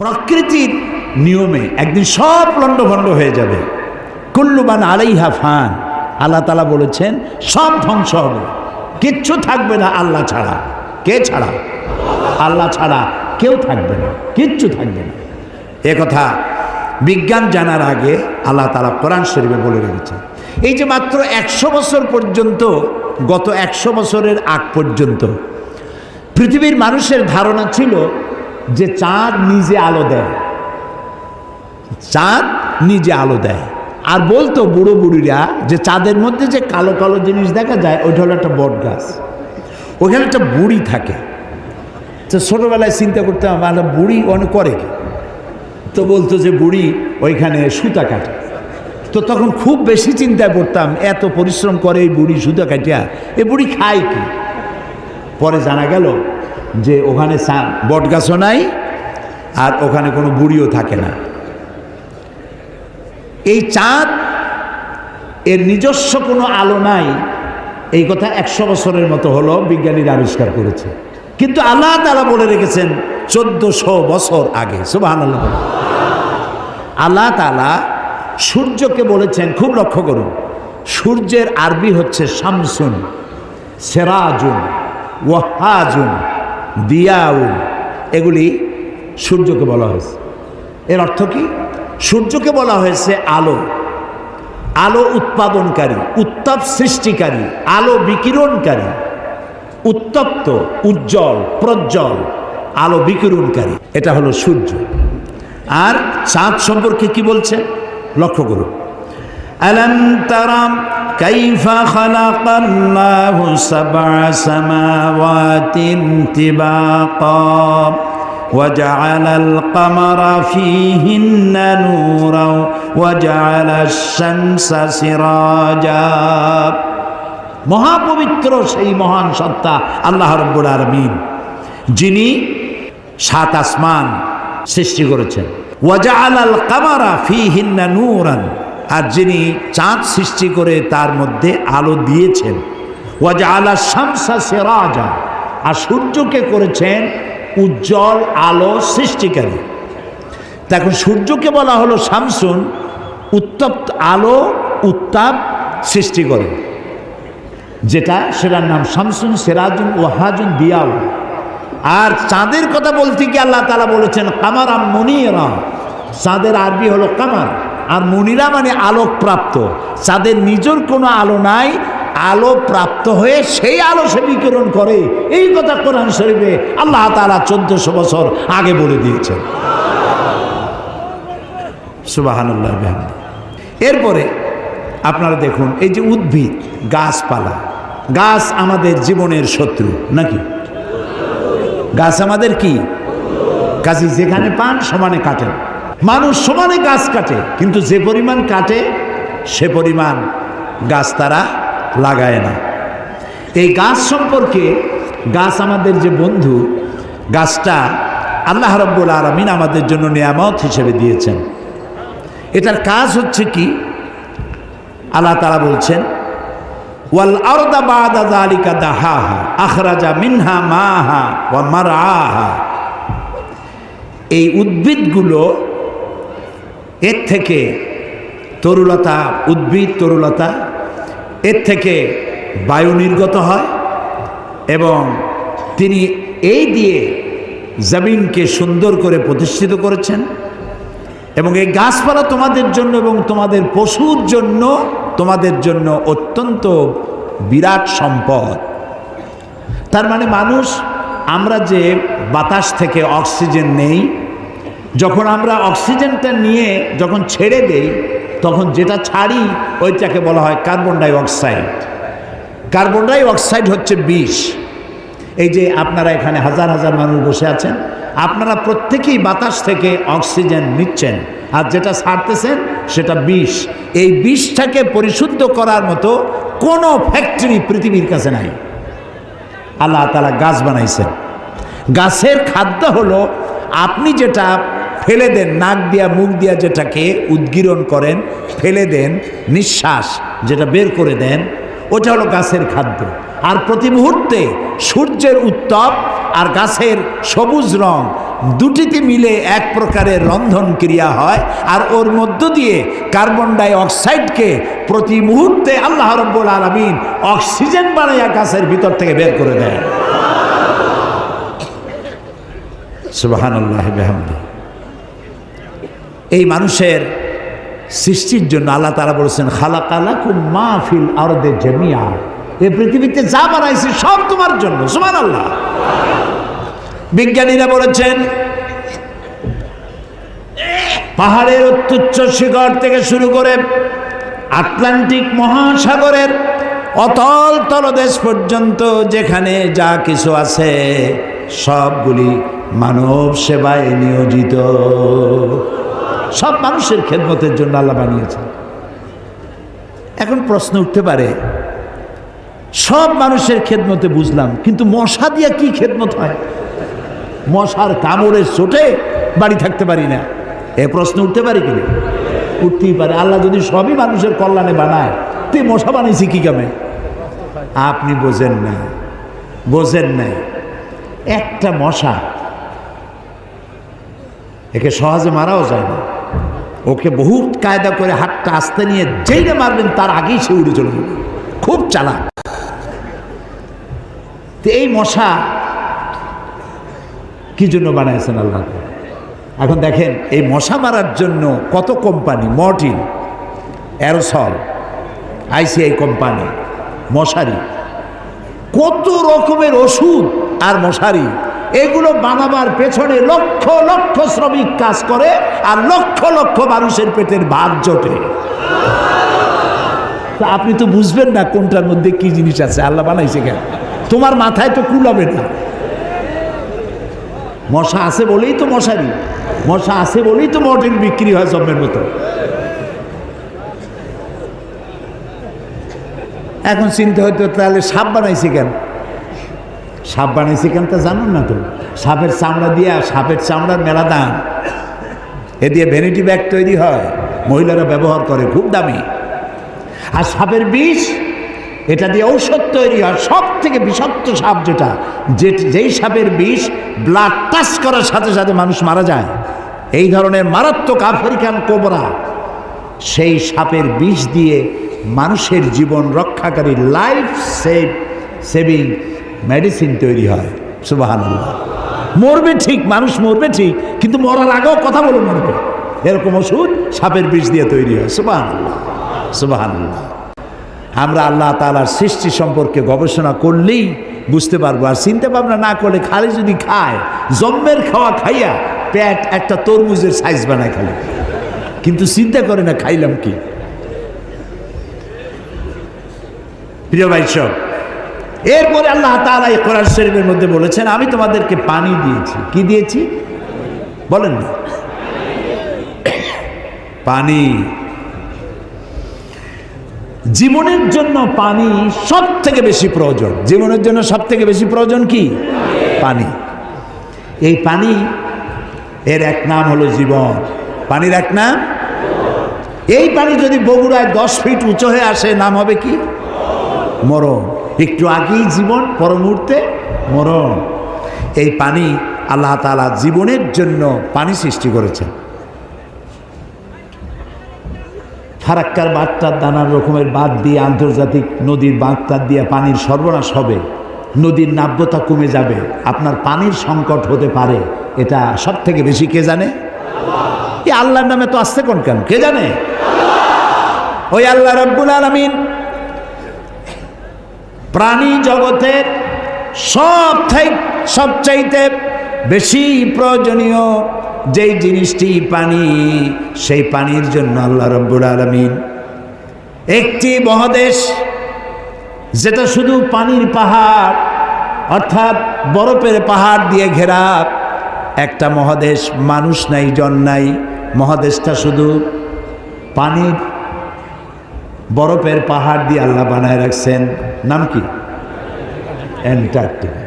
প্রকৃতির নিয়মে একদিন সব লণ্ডভণ্ড হয়ে যাবে। কুল্লুবান আলাইহা ফান। আল্লাহ তালা বলেছেন, সব ধ্বংস হবে। কিচ্ছু থাকবে না আল্লাহ ছাড়া। কে ছাড়া? আল্লাহ ছাড়া কেউ থাকবে না, কিচ্ছু থাকবে না। এ কথা বিজ্ঞান জানার আগে আল্লাহ তালা কোরআন শরীফে বলে রেখেছেন এই যে মাত্র একশো বছর পর্যন্ত, গত একশো বছরের আগ পর্যন্ত পৃথিবীর মানুষের ধারণা ছিল যে চাঁদ নিজে আলো দেয়। চাঁদ নিজে আলো দেয়। আর বলতো বুড়ো বুড়িরা যে চাঁদের মধ্যে যে কালো কালো জিনিস দেখা যায়, ওইটা হলো একটা বট গাছ। ওইখানে একটা বুড়ি থাকে। তো ছোটোবেলায় চিন্তা করতাম একটা বুড়ি অনেক করে তো বলতো যে বুড়ি ওইখানে সুতা কাটে। তো তখন খুব বেশি চিন্তায় পড়তাম এত পরিশ্রম করে এই বুড়ি সুতা কাটিয়া এই বুড়ি খায় কি? পরে জানা গেল যে ওখানে বট গাছও নাই আর ওখানে কোনো বুড়িও থাকে না। এই চাঁদ এর নিজস্ব কোনো আলো নাই, এই কথা একশো বছরের মতো হলো বিজ্ঞানীরা আবিষ্কার করেছে। কিন্তু আল্লাহ তালা বলে রেখেছেন চোদ্দশো বছর আগে সুবাহ আল্লাহ আল্লাহ তালা সূর্যকে বলেছেন, খুব লক্ষ্য করুন, সূর্যের আরবি হচ্ছে শামসুন, সেরাজুন, ওয়াহাজুন। দিয়াউন এগুলি সূর্যকে বলা হয়েছে। এর অর্থ কি? সূর্যকে বলা হয়েছে আলো। আলো উৎপাদনকারী, উত্তাপ সৃষ্টিকারী, আলো বিকিরণকারী, উত্তপ্ত, উজ্জ্বল, প্রজ্জ্বল, আলো বিকিরণকারী। এটা হলো সূর্য। আর চাঁদ সম্পর্কে কি বলছে? লক্ষ্য করুন। ألم تر كيف خلق الله سبع سماوات طباقا وجعل القمر فيهن نورا وجعل الشمس سراجا মহাপবিত্র সেই মহান সত্তা আল্লাহ রব্বুল আলমিন যিনি সাত আসমান সৃষ্টি করেছেন ওয়াজা আলাল কামারা ফি হিন্না নূরান আর যিনি চাঁদ সৃষ্টি করে তার মধ্যে আলো দিয়েছেন। ওয়াজা শামসা সেরাজা, আর সূর্যকে করেছেন উজ্জ্বল আলো সৃষ্টিকারী। দেখুন সূর্যকে বলা হলো শামসুন, উত্তপ্ত আলো, উত্তাপ সৃষ্টি করে। যেটা সেটার নাম শামসুন, সেরাজুন, ওয়াহাজুন দিয়াউ আর চাঁদের কথা বলতে কি আল্লাহ তালা বলেছেন কামার আম মনিরা। চাঁদের আরবি হলো কামার। আর মনিরা মানে আলোক প্রাপ্ত চাঁদের নিজের কোনো আলো নাই আলো প্রাপ্ত হয়ে সেই আলো সে বিকিরণ করে। এই কথা কোরআন শরীফে আল্লাহ তালা চোদ্দশো বছর আগে বলে দিয়েছেন। সুবাহানুল্লাহ এরপরে আপনারা দেখুন, এই যে উদ্ভিদ, গাছপালা, গাছ আমাদের জীবনের শত্রু, নাকি? গাছ আমাদের কি? কাজে যেখানে পান, সমানে কাটেন। মানুষ সমানে গাছ কাটে, কিন্তু যে পরিমাণ কাটে, সে পরিমাণ গাছ তারা লাগায় না। এই গাছ সম্পর্কে গাছ আমাদের যে বন্ধু, গাছটা আল্লাহ রব্বুল আলমিন আমাদের জন্য নিয়ামত হিসেবে দিয়েছেন। এটার কাজ হচ্ছে কি? আল্লাহ তারা বলছেন, ওয়াল আরদা বাদা দালিকা দাহাহা, আখরাজা মিনহা মাহা ওয়া মারআহা এই উদ্ভিদগুলো এর থেকে তরুলতা, উদ্ভিদ তরুলতা, এর থেকে বায়ু নির্গত হয় এবং তিনি এই দিয়ে জমিনকে সুন্দর করে প্রতিষ্ঠিত করেছেন এবং এই গাছপালা তোমাদের জন্য এবং তোমাদের পশুর জন্য, তোমাদের জন্য অত্যন্ত বিরাট সম্পদ। তার মানে মানুষ, আমরা যে বাতাস থেকে অক্সিজেন নেই যখন আমরা অক্সিজেনটা নিয়ে যখন ছেড়ে দেই, তখন যেটা ছাড়ি, ওইটাকে বলা হয় carbon dioxide carbon dioxide হচ্ছে বিষ। এই যে আপনারা এখানে হাজার হাজার মানুষ বসে আছেন, আপনারা প্রত্যেকেই বাতাস থেকে অক্সিজেন নিচ্ছেন, আর যেটা ছাড়তেছেন, সেটা বিষ। এই বিষটাকে পরিশুদ্ধ করার মতো কোনো ফ্যাক্টরি পৃথিবীর কাছে নাই। আল্লাহ তালা গাছ বানাইছেন। গাছের খাদ্য হলো, আপনি যেটা ফেলে দেন, নাক দিয়া, মুখ দিয়া যেটাকে উদ্গীরণ করেন, ফেলে দেন, নিঃশ্বাস যেটা বের করে দেন, ওটা হলো গাছের খাদ্য। আর প্রতি মুহূর্তে সূর্যের উত্তাপ আর গাছের সবুজ রং দুটিতে মিলে এক প্রকারের রন্ধন ক্রিয়া হয়, আর ওর মধ্য দিয়ে কার্বন ডাই অক্সাইডকে প্রতি মুহূর্তে আল্লাহ রব্বুল আলমিন অক্সিজেন বানাইয়া গাছের ভিতর থেকে বের করে দেয় সুবাহান আল্লাহ এই মানুষের সৃষ্টির জন্য আল্লাহ তারা বলেছেন খালা কালা মা ফিল আরদে জমিয়া এই পৃথিবীতে যা বানাইছে সব তোমার জন্য সুমান আল্লাহ বিজ্ঞানীরা বলেছেন, পাহাড়ের অত্যুচ্চ শিখর থেকে শুরু করে আটলান্টিক মহাসাগরের অতল তলদেশ পর্যন্ত যেখানে যা কিছু আছে, সবগুলি মানব সেবায় নিয়োজিত। সব মানুষের খেদমতের জন্য আল্লাহ বানিয়েছে এখন প্রশ্ন উঠতে পারে, সব মানুষের খেদমতে বুঝলাম, কিন্তু মশা দিয়া কি খেদমত হয়? মশার কামড়ের চোটে বাড়ি থাকতে পারি না। এ প্রশ্ন উঠতে পারি কিনা উঠতেই পারে। আল্লাহ যদি সবই মানুষের কল্যাণে বানায় তুই মশা বানিয়েছি কি কামে? আপনি বোঝেন না বোঝেন না। একটা মশা, একে সহজে মারাও যায় না। ওকে বহুত কায়দা করে হাতটা আস্তে নিয়ে যেই না মারবেন, তার আগেই সে উড়ে চলে যাবে। খুব চালাক। তো এই মশা কি জন্য বানাইছেন আল্লাহ? এখন দেখেন, এই মশা মারার জন্য কত company? Mortein, aerosol, ICI company, মশারি। কত রকমের ওষুধ আর মশারি এগুলো বানাবার পেছনে লক্ষ লক্ষ শ্রমিক কাজ করে আর লক্ষ লক্ষ মানুষের পেটের ভাত জোটে। আপনি তো বুঝবেন না কোনটার মধ্যে কি জিনিস আছে, আল্লাহ বানাইছে কেন? তোমার মাথায় তো কুলাবে না। মশা আছে বলেই তো মশারি, মশা আছে বলেই তো মর্টিন বিক্রি হয় জন্মের মতো। এখন চিন্তা হয়তো তাহলে সাপ বানাইছে কেন? সাপ বানাইছে কেন তা জানুন না তো? সাপের চামড়া দিয়ে সাপের চামড়ার মেলা দাম। এ দিয়ে ভ্যানিটি ব্যাগ তৈরি হয়, মহিলারা ব্যবহার করে, খুব দামি। আর সাপের বিষ, এটা দিয়ে ঔষধ তৈরি হয় সব থেকে বিষাক্ত সাপ যেটা, যে যেই সাপের বিষ ব্লাড টাচ করার সাথে সাথে মানুষ মারা যায়। এই ধরনের মারাত্মক আফ্রিকান কোবরা, সেই সাপের বিষ দিয়ে মানুষের জীবন রক্ষাকারী লাইফ সেভ সেভিং মেডিসিন তৈরি হয় সুবাহান মরবে ঠিক, মানুষ মরবে ঠিক, কিন্তু মরার আগেও কথা বলে মরবে এরকম ওষুধ সাপের বিষ দিয়ে তৈরি হয় সুবাহান সুবাহান আমরা আল্লাহ তালার সৃষ্টি সম্পর্কে গবেষণা করলেই বুঝতে পারব, আর চিন্তা ভাবনা না করলে খালি যদি খায়, জম্মের খাওয়া খাইয়া পেট একটা তরমুজের সাইজ বানায় খালি। কিন্তু চিন্তা করে না, খাইলাম কি? প্রিয় ভাই, সব এরপরে আল্লাহ তাআলা এই কোরআন শরীফের মধ্যে বলেছেন, আমি তোমাদেরকে পানি দিয়েছি। কি দিয়েছি? বলেন না। পানি। জীবনের জন্য পানি সব থেকে বেশি প্রয়োজন। জীবনের জন্য সব থেকে বেশি প্রয়োজন কি? পানি। এই পানি এর এক নাম হলো জীবন। পানির এক নাম? এই পানি যদি বগুড়ায় দশ ফিট উঁচু হয়ে আসে, নাম হবে কি? মরণ। একটু আগেই জীবন পর মুহূর্তে মরণ। এই পানি আল্লাহ তালা জীবনের জন্য পানি সৃষ্টি করেছেন। ফারাক্কার বাঁধটার নানান রকমের বাঁধ দিয়ে আন্তর্জাতিক নদীর বাঁধটার দিয়ে পানির সর্বনাশ হবে। নদীর নাব্যতা কমে যাবে। আপনার পানির সংকট হতে পারে। এটা সব থেকে বেশি কে জানে? এই আল্লাহর নামে তো আসছে কোন কেন কে জানে? ওই আল্লাহ রব্বুল আলমিন প্রাণী জগতের সব সবচাইতে বেশি প্রয়োজনীয় যেই জিনিসটি পানি, সেই পানির জন্য আল্লাহ রব্বুল আলমিন একটি মহাদেশ যেটা শুধু পানির পাহাড়, অর্থাৎ বরফের পাহাড় দিয়ে ঘেরা, একটা মহাদেশ মানুষ নাই, জন নাই। মহাদেশটা শুধু পানির বরফের পাহাড় দিয়ে আল্লাহ বানায় রাখছেন। নাম কি? অ্যান্টার্কটিকা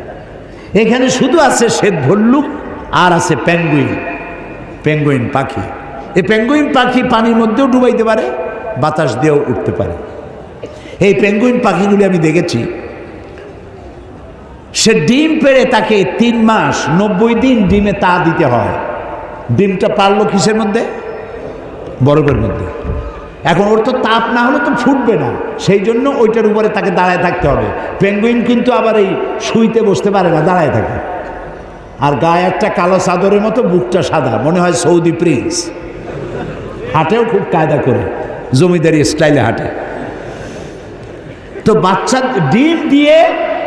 এখানে শুধু আছে শ্বেত ভল্লুক, আর আছে প্যাঙ্গুইন পেঙ্গুইন পাখি। এই পেঙ্গুইন পাখি পানির মধ্যেও ডুবাইতে পারে, বাতাস দিয়েও উঠতে পারে। এই পেঙ্গুইন পাখিগুলি আমি দেখেছি। সে ডিম পেড়ে তাকে তিন মাস নব্বই দিন ডিমে তা দিতে হয়। ডিমটা পারল কিসের মধ্যে? বরফের মধ্যে। এখন ওর তো তাপ না হলে তো ফুটবে না। সেই জন্য ওইটার উপরে তাকে দাঁড়ায় থাকতে হবে। পেঙ্গুইন কিন্তু আবার এই শুইতে বসতে পারে না, দাঁড়ায় থাকে। আর গায়ে একটা কালো চাদরের মতো, বুকটা সাদা, মনে হয় সৌদি প্রিন্স। হাটেও খুব কায়দা করে, জমিদারি স্টাইলে হাঁটে। তো বাচ্চা ডিম দিয়ে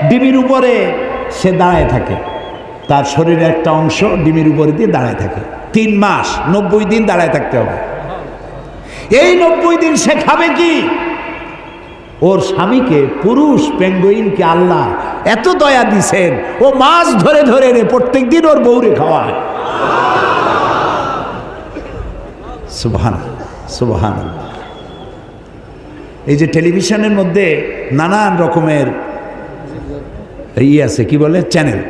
ডিমের উপরে সে দাঁড়ায় থাকে। তার শরীরের একটা অংশ ডিমের উপরে দিয়ে দাঁড়ায় থাকে। তিন মাস, নব্বই দিন দাঁড়ায় থাকতে হবে। এই নব্বই দিন সে খাবে কি? ওর স্বামীকে, পুরুষ পেঙ্গুইনকে আল্লাহ এত দয়া দিছেন, ও মাছ ধরে ধরে রে প্রত্যেক দিন ওর বউরে খাওয়ায়। সুবহান সুবহান এই যে টেলিভিশনের মধ্যে নানান রকমের ই আছে, কি বলে? চ্যানেল।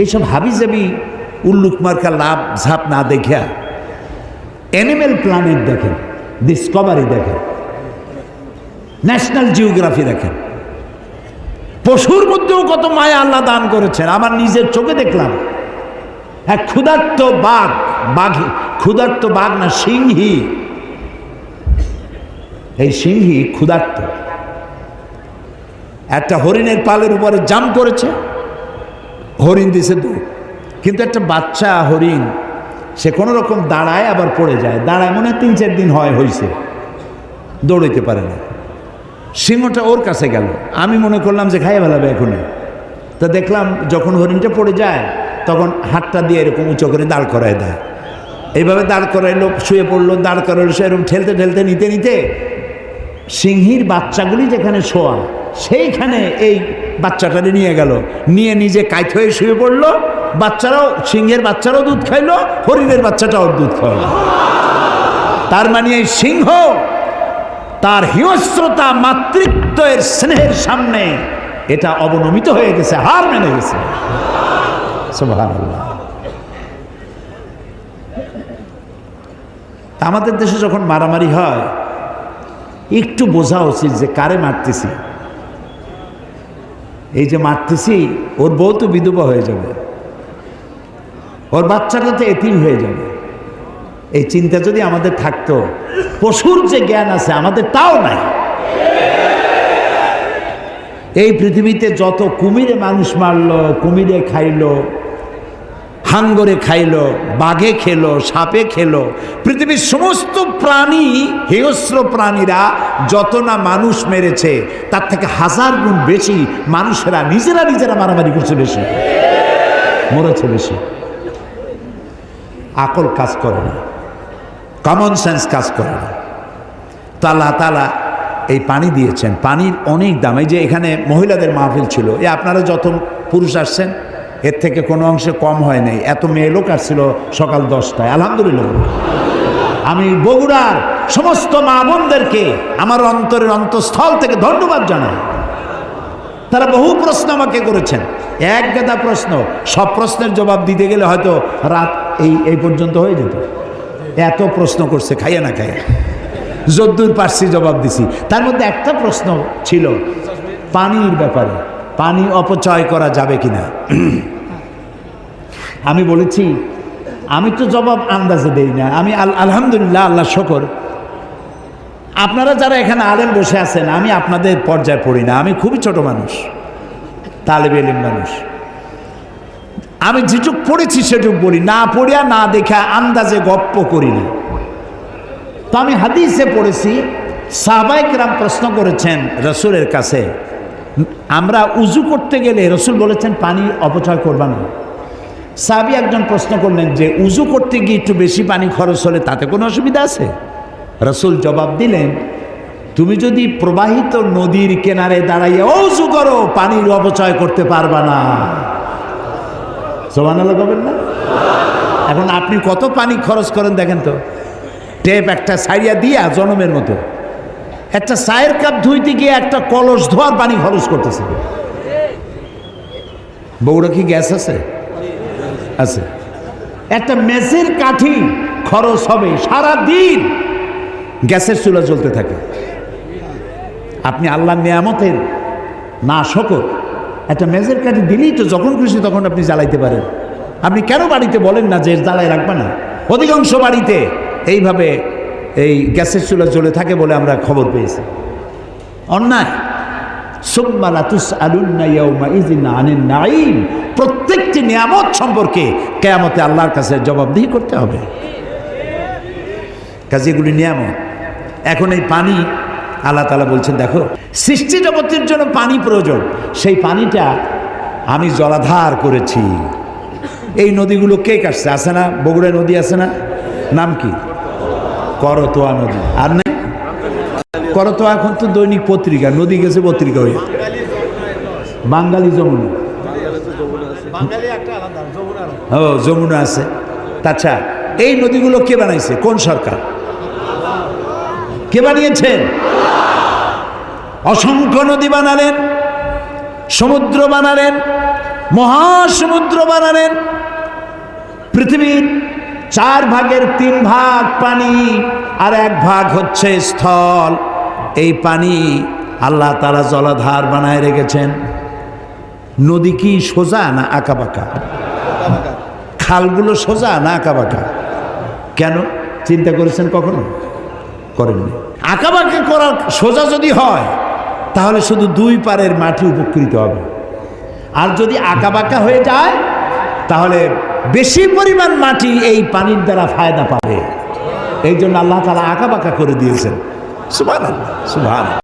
এইসব হাবিজাবি উল্লুক মার্কা লাভ ঝাপ না দেখা অ্যানিমেল প্ল্যানেট দেখেন ডিসকভারি দেখেন ন্যাশনাল জিওগ্রাফি দেখেন। পশুর মধ্যেও কত মায়া আল্লাহ দান করেছেন, আমার নিজের চোখে দেখলাম। এক ক্ষুধার্ত বাঘ বাঘ, ক্ষুধার্ত বাঘ না, সিংহী। এই সিংহী ক্ষুধার্ত। একটা হরিণের পালের উপরে জাম করেছে, হরিণ দিছে দু। কিন্তু একটা বাচ্চা হরিণ সে কোনো রকম দাঁড়ায় আবার পড়ে যায়। দাঁড়ায় মনে তিন চার দিন হয় হয়েছে দৌড়াইতে পারে না। সিংহটা ওর কাছে গেল। আমি মনে করলাম যে খাইয়ে ফেলাবে এখনই। তা দেখলাম যখন হরিণটা পড়ে যায়, তখন হাতটা দিয়ে এরকম উঁচু করে দাঁড় করায় দেয়। এইভাবে দাঁড় করাইলো শুয়ে পড়ল, দাঁড় করাইলো সে এরকম ঠেলতে ঠেলতে, নিতে নিতে সিংহীর বাচ্চাগুলি যেখানে শোয়া, সেইখানে এই বাচ্চাটারে নিয়ে গেল। নিয়ে নিজে কাইত হয়ে শুয়ে পড়ল বাচ্চারাও সিংহের বাচ্চারাও দুধ খাইলো, হরিণের বাচ্চাটাও দুধ খাইলো তার মানে এই সিংহ তার হিংস্রতা, মাতৃত্বের স্নেহের সামনে এটা অবনমিত হয়ে গেছে, হার মেনে গেছে। আমাদের দেশে যখন মারামারি হয়, একটু বোঝা উচিত যে কারে মারতেছি। এই যে মারতেছি, ওর বউ তো বিধবা হয়ে যাবে। ওর বাচ্চাটা তো এতিম হয়ে যাবে। এই চিন্তা যদি আমাদের থাকতো, পশুর যে জ্ঞান আছে আমাদের তাও নাই। এই পৃথিবীতে যত কুমিরে মানুষ মারলো, কুমিরে খাইলো, হাঙ্গরে খাইলো, বাঘে খেলো, সাপে খেলো, পৃথিবীর সমস্ত প্রাণী, হিংস্র প্রাণীরা যত না মানুষ মেরেছে, তার থেকে হাজার গুণ বেশি মানুষেরা নিজেরা নিজেরা মারামারি করছে বেশি। মরেছে বেশি। আকল কাজ করে না কমন সেন্স কাজ করে না। তো আল্লাহ তালা এই পানি দিয়েছেন। পানির অনেক দাম। এই যে এখানে মহিলাদের মাহফিল ছিল, এ আপনারা যত পুরুষ আসছেন, এর থেকে কোনো অংশে কম হয় নাই। এত মেয়ে লোক আসছিল সকাল দশটায়। আলহামদুলিল্লাহ। আমি বগুড়ার সমস্ত মা বোনদেরকে, আমার অন্তরের অন্তঃস্থল থেকে ধন্যবাদ জানাই। তারা বহু প্রশ্ন আমাকে করেছেন। এক গাদা প্রশ্ন, সব প্রশ্নের জবাব দিতে গেলে হয়তো রাত এই এই পর্যন্ত হয়ে যেত। এত প্রশ্ন করছে, খাইয়া না খাইয়া। যদ্দূর পারছি জবাব দিছি। তার মধ্যে একটা প্রশ্ন ছিল, পানির ব্যাপারে, পানি অপচয় করা যাবে কিনা? আমি বলেছি, আমি তো জবাব আন্দাজে দেই না। আমি আল- আলহামদুলিল্লাহ, আল্লাহ শকর আপনারা যারা এখানে আলেম বসে আছেন, আমি আপনাদের পর্যায়ে পড়ি না। আমি খুবই ছোট মানুষ, তালেব এলিম মানুষ। আমি যেটুক পড়েছি সেটুক বলি, না পড়িয়া না দেখা আন্দাজে গপ্প করি না। তো আমি হাদিসে পড়েছি সাহবাইকরাম প্রশ্ন করেছেন রসুলের কাছে, আমরা উজু করতে গেলে রসুল বলেছেন, পানি অপচয় করবা না। সাহাবি একজন প্রশ্ন করলেন যে, উজু করতে গিয়ে একটু বেশি পানি খরচ হলে তাতে কোনো অসুবিধা আছে? রসুল জবাব দিলেন, তুমি যদি প্রবাহিত নদীর কিনারে দাঁড়াইয়ে উজু করো, পানির অপচয় করতে পারবা না। সোমানালো করবেন না? এখন আপনি কত পানি খরচ করেন দেখেন তো। টেপ একটা সাইয়া দিয়া জনমের মতো। একটা চায়ের কাপ ধুইতে গিয়ে একটা কলস ধোয়ার পানি খরচ করতেছে। বউরা কি গ্যাস আছে? আছে। একটা মেসের কাঠি খরচ হবে সারা দিন গ্যাসের চুলা জ্বলতে থাকে। আপনি আল্লাহ নিয়ামতের না শকর একটা মেজের কাঠি দিলেই তো যখন খুশি তখন আপনি জ্বালাইতে পারেন। আপনি কেন বাড়িতে বলেন না যে জ্বালাই রাখবে না? অধিকাংশ বাড়িতে এইভাবে এই গ্যাসের চুলা জ্বলে থাকে বলে আমরা খবর পেয়েছি। অন্যায়। প্রত্যেকটি নিয়ামত সম্পর্কে কেয়ামতে আল্লাহর কাছে জবাবদিহি করতে হবে। কাজে এগুলি নিয়ামত। এখন এই পানি আল্লাহ তালা বলছেন দেখো সৃষ্টি জগতের জন্য পানি প্রয়োজন। সেই পানিটা আমি জলাধার করেছি। এই নদীগুলো কে কাটছে? আছে না? বগুড়া নদী আছে না? নাম কি? করতোয়া নদী। আর না করতোয়া এখন তো দৈনিক পত্রিকা নদী গেছে পত্রিকা হয়ে। বাঙালি যমুনা। ও যমুনা আছে। আচ্ছা এই নদীগুলো কে বানাইছে? কোন সরকার? কে বানিয়েছেন? অসংখ্য নদী বানালেন, সমুদ্র বানালেন, মহাসমুদ্র বানালেন। পৃথিবীর চার ভাগের তিন ভাগ পানি আর এক ভাগ হচ্ছে স্থল। এই পানি আল্লাহ তারা জলাধার বানায় রেখেছেন। নদী কি সোজা না আঁকা বাঁকা? খালগুলো সোজা না আঁকা বাঁকা? কেন? চিন্তা করেছেন কখনো? করেননি। আঁকা বাঁকা করার সোজা যদি হয়, তাহলে শুধু দুই পারের মাটি উপকৃত হবে। আর যদি আঁকাবাঁকা হয়ে যায়, তাহলে বেশি পরিমাণ মাটি এই পানির দ্বারা ফায়দা পাবে। এই জন্য আল্লাহ তালা আঁকাবাঁকা করে দিয়েছেন। সুভান সুভান